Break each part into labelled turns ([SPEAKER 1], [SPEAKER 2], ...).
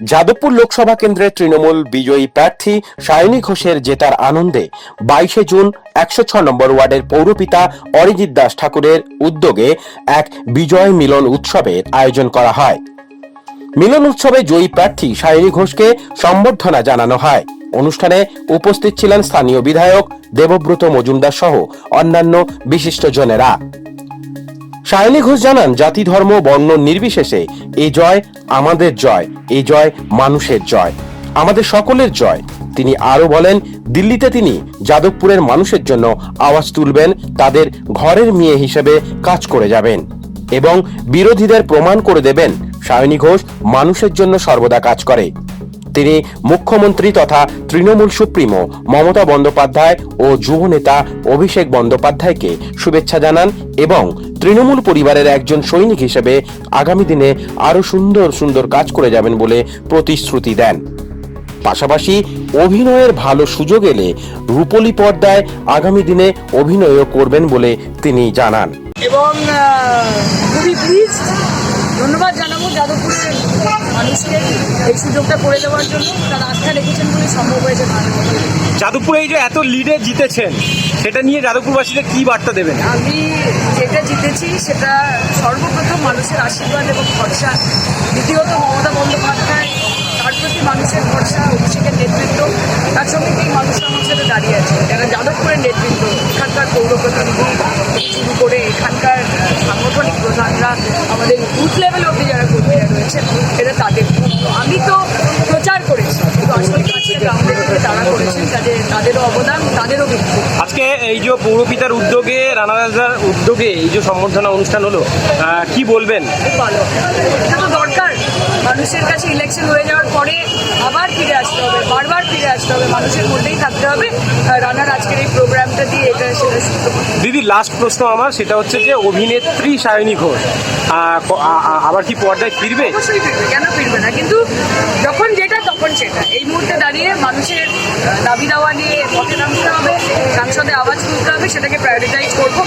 [SPEAKER 1] যাদবপুর লোকসভা কেন্দ্রের তৃণমূল বিজয়ী প্রার্থী সায়নী ঘোষের জেতার আনন্দে বাইশে জুন একশো ছ নম্বর ওয়ার্ডের পৌরপিতা অরিজিৎ দাস ঠাকুরের উদ্যোগে এক বিজয় মিলন উৎসবের আয়োজন করা হয়। মিলন উৎসবে জয়ী প্রার্থী সায়নী ঘোষকে সম্বর্ধনা জানানো হয়। অনুষ্ঠানে উপস্থিত ছিলেন স্থানীয় বিধায়ক দেবব্রত মজুমদার সহ অন্যান্য বিশিষ্টজনেরা সায়নী ঘোষ জানান, জাতি, ধর্ম, বর্ণ নির্বিশেষে এই জয় আমাদের জয়, এই জয় মানুষের জয়, আমাদের সকলের জয়। তিনি আরও বলেন, দিল্লিতে তিনি যাদবপুরের মানুষের জন্য আওয়াজ তুলবেন, তাদের ঘরের মেয়ে হিসেবে কাজ করে যাবেন এবং বিরোধীদের প্রমাণ করে দেবেন সায়নী ঘোষ মানুষের জন্য সর্বদা কাজ করে। তিনি মুখ্যমন্ত্রী তথা তৃণমূল সুপ্রিমো মমতা বন্দ্যোপাধ্যায় ও যুব নেতা অভিষেক বন্দ্যোপাধ্যায়কে শুভেচ্ছা জানান এবং তৃণমূল পরিবারের একজন সৈনিক হিসেবে আগামী দিনে আরও সুন্দর সুন্দর কাজ করে যাবেন বলে প্রতিশ্রুতি দেন। পাশাপাশি অভিনয়ের ভালো সুযোগ এলে রূপলী পর্দায় আগামী দিনে অভিনয়ও করবেন বলে তিনি জানান।
[SPEAKER 2] এবং খুবই প্লিজ ধন্যবাদ জানাব যাদবপুরের মানুষকে এই সুযোগটা করে দেওয়ার জন্য। তারা আস্থা রেখেছেন বলে সম্ভব হয়েছে
[SPEAKER 3] যাদবপুরে এই যে এত লিডে জিতেছেন সেটা নিয়ে যাদবপুরবাসীদের কি বার্তা দেবেন?
[SPEAKER 2] আমি যেটা জিতেছি সেটা সর্বপ্রথম মানুষের আশীর্বাদ এবং ভরসা। দ্বিতীয়ত মমতা বন্দ্যোপাধ্যায়, তার প্রতি মানুষের ভরসা, অভিষেকের নেতৃত্ব, তার সঙ্গে এই মানুষরা আমার সাথে দাঁড়িয়ে আছে। যারা যাদবপুরের নেতৃত্ব, এখানকার পৌর প্রতিনিধি, শুরু করে এখানকার সাংগঠনিক প্রধানরা, আমাদের বুথ লেভেল অব্দি যারা কর্মীরা রয়েছেন এটা তাদের। আমি তো প্রচার করেছি, কিন্তু আসলে কাজটা গ্রাউন্ডে থেকে তারা করেছেন কাজে তাদেরও অবদান তাদেরও
[SPEAKER 3] আজকে এই যে পৌরপিতার উদ্যোগে রানা রাজার উদ্যোগে এই যে সম্বর্ধনা অনুষ্ঠান হলো কি বলবেন?
[SPEAKER 2] খুব ভালো। এটা তো দরকার। মানুষের কাছে ইলেকশন হয়ে যাওয়ার পরে আবার ফিরে আসতে হবে বারবার ফিরে আসতে হবে মানুষের মধ্যেই থাকতে হবে। রানার আজকের এই প্রোগ্রামটা দিয়ে এটা সেটা।
[SPEAKER 3] দিদি লাস্ট প্রশ্ন আমার সেটা হচ্ছে যে অভিনেত্রী সায়নী ঘোষ আবার কি পর্দায় ফিরবে?
[SPEAKER 2] অবশ্যই ফিরবে কেন ফিরবে না? কিন্তু যখন যেটা তখন সেটা এই দাঁড়িয়ে মানুষের দাবি দাওয়া নিয়ে পথে নামতে হবে সংসদে আওয়াজ তুলতে হবে, সেটাকে প্রায়োরিটাইজ করব।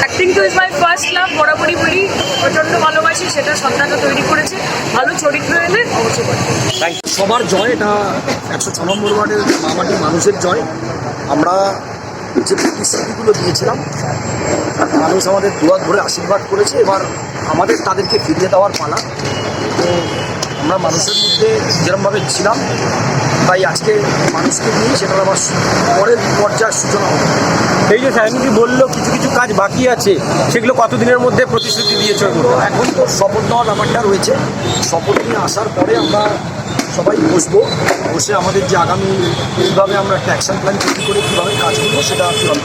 [SPEAKER 2] অ্যাক্টিং তো ইজ মাই ফার্স্ট লাভ বরাবরই বলি, প্রচণ্ড ভালোবাসি, সেটা সন্তানটা তৈরি করেছে। ভালো চরিত্র এলে অবশ্যই।
[SPEAKER 4] সবার জয়, এটা একশো ছ নম্বর ওয়ার্ডের মামাটির মানুষের জয়। আমরা যে প্রতিশ্রুতিগুলো দিয়েছিলাম, মানুষ আমাদের দুয়ার ধরে আশীর্বাদ করেছে। এবার আমাদের তাদেরকে ফিরিয়ে দেওয়ার পালা। তো আমরা মানুষের মধ্যে যেরমভাবে ছিলাম তাই আজকে মানুষকে নিয়ে সেটার আবার পরের পর্যায়ের সূচনা হবে।
[SPEAKER 3] এই যে সায়নী বলল কিছু কিছু কাজ বাকি আছে সেগুলো কতদিনের মধ্যে প্রতিশ্রুতি দিয়েছে
[SPEAKER 4] তো এখন তো শপথ নেওয়ার ব্যাপারটা রয়েছে। শপথ নিয়ে আসার পরে আমরা সবাই বসবো বসে আমাদের যে আগামী কীভাবে আমরা একটা অ্যাকশন প্ল্যান তৈরি করে কীভাবে কাজ করব সেটা চূড়ান্ত।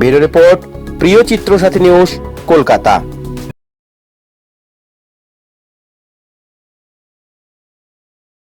[SPEAKER 1] ব্যুরো রিপোর্ট প্রিয় চিত্র সাথী নিউজ কলকাতা।